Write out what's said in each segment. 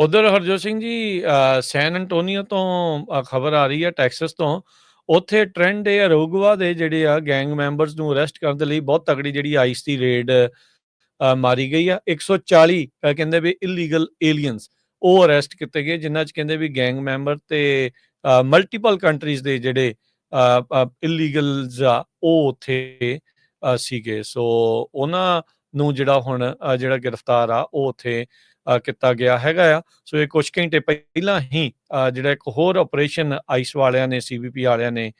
ਉਧਰ ਹਰਜੋਤ ਸਿੰਘ ਜੀ ਸੈਨ ਐਂਟੋਨੀਓ ਤੋਂ ਖਬਰ ਆ ਰਹੀ ਹੈ ਟੈਕਸਸ ਤੋਂ। ਉੱਥੇ ਟ੍ਰੈਂਡ ਏ ਅਰੋਗਵਾ ਦੇ ਜਿਹੜੇ ਆ ਗੈਂਗ ਮੈਂਬਰਸ ਨੂੰ ਅਰੈਸਟ ਕਰਨ ਦੇ ਲਈ ਬਹੁਤ ਤਕੜੀ ਜਿਹੜੀ ਆਈਸ ਦੀ ਰੇਡ ਮਾਰੀ ਗਈ ਆ। 140 ਅ, ਕਹਿੰਦੇ ਵੀ ਇਲੀਗਲ ਏਲੀਅਨਸ ਉਹ ਅਰੈਸਟ ਕੀਤੇ ਗਏ ਜਿਨ੍ਹਾਂ ਚ ਕਹਿੰਦੇ ਵੀ ਗੈਂਗ ਮੈਂਬਰ ਤੇ ਮਲਟੀਪਲ ਕੰਟਰੀਜ਼ ਦੇ ਜਿਹੜੇ ਇਲੀਗਲਸ ਆ ਉਹ ਉੱਥੇ ਸੀਗੇ। ਸੋ ਉਹਨਾਂ ਨੂੰ ਜਿਹੜਾ ਹੁਣ ਜਿਹੜਾ ਗ੍ਰਿਫਤਾਰ ਆ ਉਹ ਉੱਥੇ ਕੀਤਾ ਗਿਆ ਹੈਗਾ ਆ। ਸੋ ਇਹ ਕੁਝ ਘੰਟੇ ਪਹਿਲਾਂ ਹੀ ਜਿਹੜਾ ਇੱਕ ਹੋਰ ਆਪਰੇਸ਼ਨ ਆਈਸ ਵਾਲਿਆਂ ਨੇ ਸੀਬੀਪੀ ਵਾਲਿਆਂ ਨੇ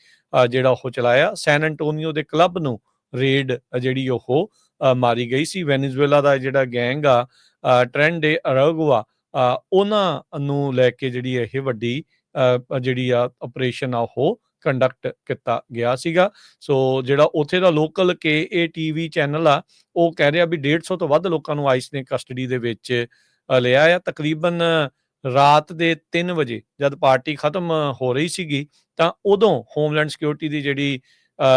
ਜਿਹੜਾ ਉਹ ਚਲਾਇਆ। ਸੈਨ ਐਂਟੋਨੀਓ ਦੇ ਕਲੱਬ ਨੂੰ ਰੇਡ ਜਿਹੜੀ ਉਹ ਮਾਰੀ ਗਈ ਸੀ। ਵੈਨੇਜ਼ੁਏਲਾ ਦਾ ਜਿਹੜਾ ਗੈਂਗ ਆ ਟ੍ਰੈਂਡ ਡੇ ਅਰਗਵਾ ਉਹਨਾਂ ਨੂੰ ਲੈ ਕੇ ਜਿਹੜੀ ਇਹ ਵੱਡੀ ਅ, ਜਿਹੜੀ ਆ ਆਪਰੇਸ਼ਨ ਆ ਉਹ ਕੰਡਕਟ ਕੀਤਾ ਗਿਆ ਸੀਗਾ। ਸੋ ਜਿਹੜਾ ਉੱਥੇ ਦਾ ਲੋਕਲ ਕੇ ਟੀਵੀ ਚੈਨਲ ਆ ਉਹ ਕਹਿ ਰਿਹਾ ਵੀ 150 ਤੋਂ ਵੱਧ ਲੋਕਾਂ ਨੂੰ ਆਈਸ ਨੇ ਕਸਟਡੀ ਦੇ ਵਿੱਚ ਲਿਆ ਆ, ਤਕਰੀਬਨ ਰਾਤ ਦੇ 3 ਵਜੇ ਜਦ ਪਾਰਟੀ ਖਤਮ ਹੋ ਰਹੀ ਸੀਗੀ, ਤਾਂ ਉਦੋਂ ਹੋਮਲੈਂਡ ਸਿਕਿਉਰਿਟੀ ਦੀ ਜਿਹੜੀ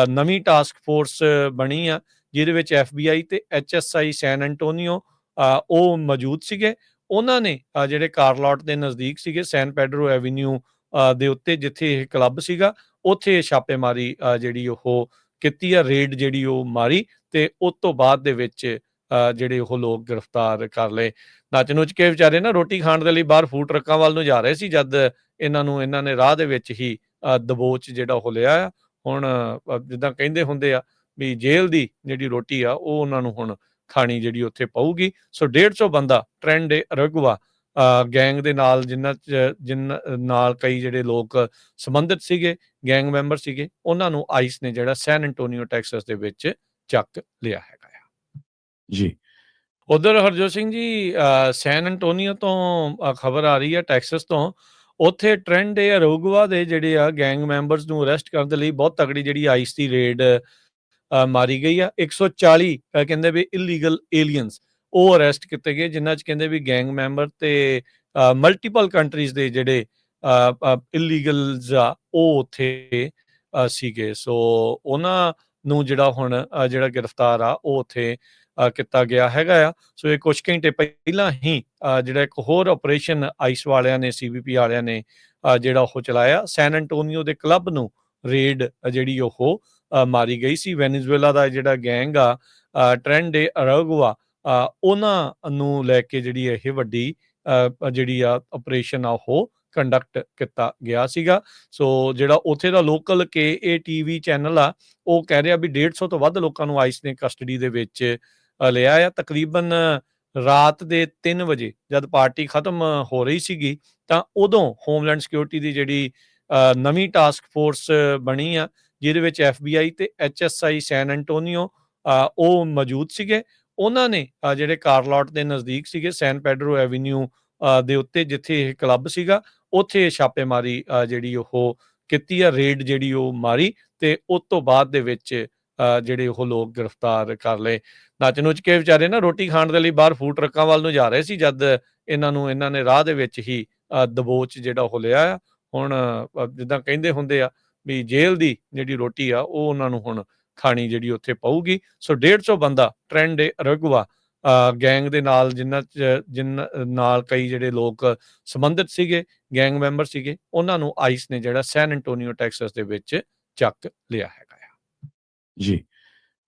ਨਵੀਂ ਟਾਸਕ ਫੋਰਸ ਬਣੀ ਆ, ਜਿਹਦੇ ਵਿੱਚ ਐਫਬੀਆਈ ਤੇ ਐਚਐਸਆਈ ਸੈਨ ਐਂਟੋਨੀਓ ਉਹ ਮੌਜੂਦ ਸੀਗੇ। ਉਹਨਾਂ ਨੇ ਜਿਹੜੇ ਕਾਰਲੋਟ ਦੇ ਨਜ਼ਦੀਕ ਸੀਗੇ ਸੈਨ ਪੈਡਰੋ ਐਵੀਨਿਊ ਦੇ ਉੱਤੇ ਜਿੱਥੇ ਇਹ ਕਲੱਬ ਸੀਗਾ, ਉੱਥੇ ਛਾਪੇਮਾਰੀ ਜਿਹੜੀ ਉਹ ਕੀਤੀ ਆ ਰੇਡ ਜਿਹੜੀ ਉਹ ਮਾਰੀ ਤੇ ਉਸ ਤੋਂ ਬਾਅਦ ਦੇ ਵਿੱਚ ਜਿਹੜੇ ਉਹ ਲੋਕ ਗ੍ਰਿਫਤਾਰ ਕਰ ਲਏ। ਨੱਚ ਨੁੱਚ ਕੇ ਵਿਚਾਰੇ ਨਾ ਰੋਟੀ ਖਾਣ ਦੇ ਲਈ ਬਾਹਰ ਫੂਡ ਟਰੱਕਾਂ ਵੱਲ ਨੂੰ ਜਾ ਰਹੇ ਸੀ, ਜਦ ਇਹਨਾਂ ਨੂੰ, ਇਹਨਾਂ ਨੇ ਰਾਹ ਦੇ ਵਿੱਚ ਹੀ ਦਬੋਚ ਜਿਹੜਾ ਉਹ ਲਿਆ ਆ। ਹੁਣ ਜਿੱਦਾਂ ਕਹਿੰਦੇ ਹੁੰਦੇ ਆ ਵੀ ਜੇਲ੍ਹ ਦੀ ਜਿਹੜੀ ਰੋਟੀ ਆ, ਉਹ ਉਹਨਾਂ ਨੂੰ ਹੁਣ ਖਾਣੀ ਜਿਹੜੀ ਉੱਥੇ ਪਊਗੀ। ਸੋ 150 ਬੰਦਾ ਟ੍ਰੈਂਡ ਡੇ ਰਗਵਾ ਗੈਂਗ ਦੇ ਨਾਲ ਜਿਨ੍ਹਾਂ ਚ ਜਿਨ੍ਹਾਂ ਨਾਲ ਕਈ ਜਿਹੜੇ ਲੋਕ ਸੰਬੰਧਿਤ ਸੀਗੇ, ਗੈਂਗ ਮੈਂਬਰ ਸੀਗੇ, ਉਹਨਾਂ ਨੂੰ ਆਈਸ ਨੇ ਜਿਹੜਾ ਸੈਨ ਐਂਟੋਨੀਓ, ਟੈਕਸਸ ਦੇ ਵਿੱਚ ਚੱਕ ਲਿਆ ਹੈਗਾ। ਜੀ। ਉੱਧਰ ਹਰਜੋਤ ਸਿੰਘ ਜੀ ਅ, ਸੈਨ ਐਂਟੋਨੀਓ ਤੋਂ ਖਬਰ ਆ ਰਹੀ ਹੈ ਟੈਕਸਸ ਤੋਂ। ਉੱਥੇ ਟ੍ਰੈਂਡ ਡੇ ਅਰੋਗਵਾ ਦੇ ਜਿਹੜੇ ਆ ਗੈਂਗ ਮੈਂਬਰਸ ਨੂੰ ਅਰੈਸਟ ਕਰਨ ਦੇ ਲਈ ਬਹੁਤ ਤਕੜੀ ਜਿਹੜੀ ਆਈਸ ਦੀ ਰੇਡ ਅ, ਮਾਰੀ ਗਈ ਆ। 140 ਅ, ਕਹਿੰਦੇ ਵੀ ਇਲੀਗਲ ਏਲੀਅਨਸ ਉਹ ਅਰੈਸਟ ਕੀਤੇ ਗਏ ਜਿਨ੍ਹਾਂ ਚ ਕਹਿੰਦੇ ਵੀ ਗੈਂਗ ਮੈਂਬਰ ਤੇ ਮਲਟੀਪਲ ਕੰਟਰੀਜ਼ ਦੇ ਜਿਹੜੇ ਇਲੀਗਲਸ ਆ ਉਹ ਉੱਥੇ ਅ, ਸੀਗੇ। ਸੋ ਉਹਨਾਂ ਨੂੰ ਜਿਹੜਾ ਹੁਣ ਅ, ਜਿਹੜਾ ਗ੍ਰਿਫਤਾਰ ਆ ਉਹ ਉੱਥੇ ਕੀਤਾ ਗਿਆ ਹੈਗਾ ਆ। ਸੋ ਇਹ ਕੁਝ ਘੰਟੇ ਪਹਿਲਾਂ ਹੀ ਜਿਹੜਾ ਇੱਕ ਹੋਰ ਆਪਰੇਸ਼ਨ ਆਈਸ ਵਾਲਿਆਂ ਨੇ ਸੀਬੀਪੀ ਵਾਲਿਆਂ ਨੇ ਜਿਹੜਾ ਉਹ ਚਲਾਇਆ। ਸੈਨ ਐਂਟੋਨੀਓ ਦੇ ਕਲੱਬ ਨੂੰ ਰੇਡ ਜਿਹੜੀ ਉਹ ਮਾਰੀ ਗਈ ਸੀ। ਵੈਨੇਜ਼ੁਏਲਾ ਦਾ ਜਿਹੜਾ ਗੈਂਗ ਆ ਟ੍ਰੈਂਡ ਡੇ ਅਰਗਵਾ ਉਹਨਾਂ ਨੂੰ ਲੈ ਕੇ ਜਿਹੜੀ ਇਹ ਵੱਡੀ ਅ, ਜਿਹੜੀ ਆ ਆਪਰੇਸ਼ਨ ਆ ਉਹ ਕੰਡਕਟ ਕੀਤਾ ਗਿਆ ਸੀਗਾ। ਸੋ ਜਿਹੜਾ ਉੱਥੇ ਦਾ ਲੋਕਲ ਕੇ ਟੀਵੀ ਚੈਨਲ ਆ ਉਹ ਕਹਿ ਰਿਹਾ ਵੀ 150 ਤੋਂ ਵੱਧ ਲੋਕਾਂ ਨੂੰ ਆਈਸ ਨੇ ਕਸਟਡੀ ਦੇ ਵਿੱਚ ਲਿਆ ਆ। ਤਕਰੀਬਨ ਰਾਤ ਦੇ 3 ਵਜੇ ਜਦ ਪਾਰਟੀ ਖਤਮ ਹੋ ਰਹੀ ਸੀਗੀ ਤਾਂ ਉਦੋਂ ਹੋਮਲੈਂਡ ਸਿਕਿਉਰਿਟੀ ਦੀ ਜਿਹੜੀ ਨਵੀਂ ਟਾਸਕ ਫੋਰਸ ਬਣੀ ਆ, ਜਿਹਦੇ ਵਿੱਚ ਐਫਬੀਆਈ ਤੇ ਐਚਐਸਆਈ ਸੈਨ ਐਂਟੋਨੀਓ ਉਹ ਮੌਜੂਦ ਸੀਗੇ। ਉਹਨਾਂ ਨੇ ਜਿਹੜੇ ਕਾਰਲੋਟ ਦੇ ਨਜ਼ਦੀਕ ਸੀਗੇ ਸੈਨ ਪੈਡਰੋ ਐਵੀਨਿਊ ਦੇ ਉੱਤੇ ਜਿੱਥੇ ਇਹ ਕਲੱਬ ਸੀਗਾ, ਉੱਥੇ ਛਾਪੇਮਾਰੀ ਜਿਹੜੀ ਉਹ ਕੀਤੀ ਆ ਰੇਡ ਜਿਹੜੀ ਉਹ ਮਾਰੀ ਤੇ ਉਸ ਤੋਂ ਬਾਅਦ ਦੇ ਵਿੱਚ ਜਿਹੜੇ ਉਹ ਲੋਕ ਗ੍ਰਿਫਤਾਰ ਕਰ ਲਏ। ਨੱਚ ਨੁੱਚ ਕੇ ਵਿਚਾਰੇ ਨਾ ਰੋਟੀ ਖਾਣ ਦੇ ਲਈ ਬਾਹਰ ਫੂਡ ਟਰੱਕਾਂ ਵੱਲ ਨੂੰ ਜਾ ਰਹੇ ਸੀ, ਜਦ ਇਹਨਾਂ ਨੂੰ, ਇਹਨਾਂ ਨੇ ਰਾਹ ਦੇ ਵਿੱਚ ਹੀ ਦਬੋਚ ਜਿਹੜਾ ਉਹ ਲਿਆ ਆ। ਹੁਣ ਜਿੱਦਾਂ ਕਹਿੰਦੇ ਹੁੰਦੇ ਆ ਵੀ ਜੇਲ੍ਹ ਦੀ ਜਿਹੜੀ ਰੋਟੀ ਆ, ਉਹ ਉਹਨਾਂ ਨੂੰ ਹੁਣ ਖਾਣੀ ਜਿਹੜੀ ਉੱਥੇ ਪਊਗੀ। ਸੋ 150 ਬੰਦਾ ਟ੍ਰੈਂਡ ਡੇ ਰਗਵਾ ਗੈਂਗ ਦੇ ਨਾਲ ਜਿਨ੍ਹਾਂ ਚ ਜਿਨ੍ਹਾਂ ਨਾਲ ਕਈ ਜਿਹੜੇ ਲੋਕ ਸੰਬੰਧਿਤ ਸੀਗੇ, ਗੈਂਗ ਮੈਂਬਰ ਸੀਗੇ, ਉਹਨਾਂ ਨੂੰ ਆਈਸ ਨੇ ਜਿਹੜਾ ਸੈਨ ਐਂਟੋਨੀਓ, ਟੈਕਸਸ ਦੇ ਵਿੱਚ ਚੱਕ ਲਿਆ ਹੈਗਾ ਆ ਜੀ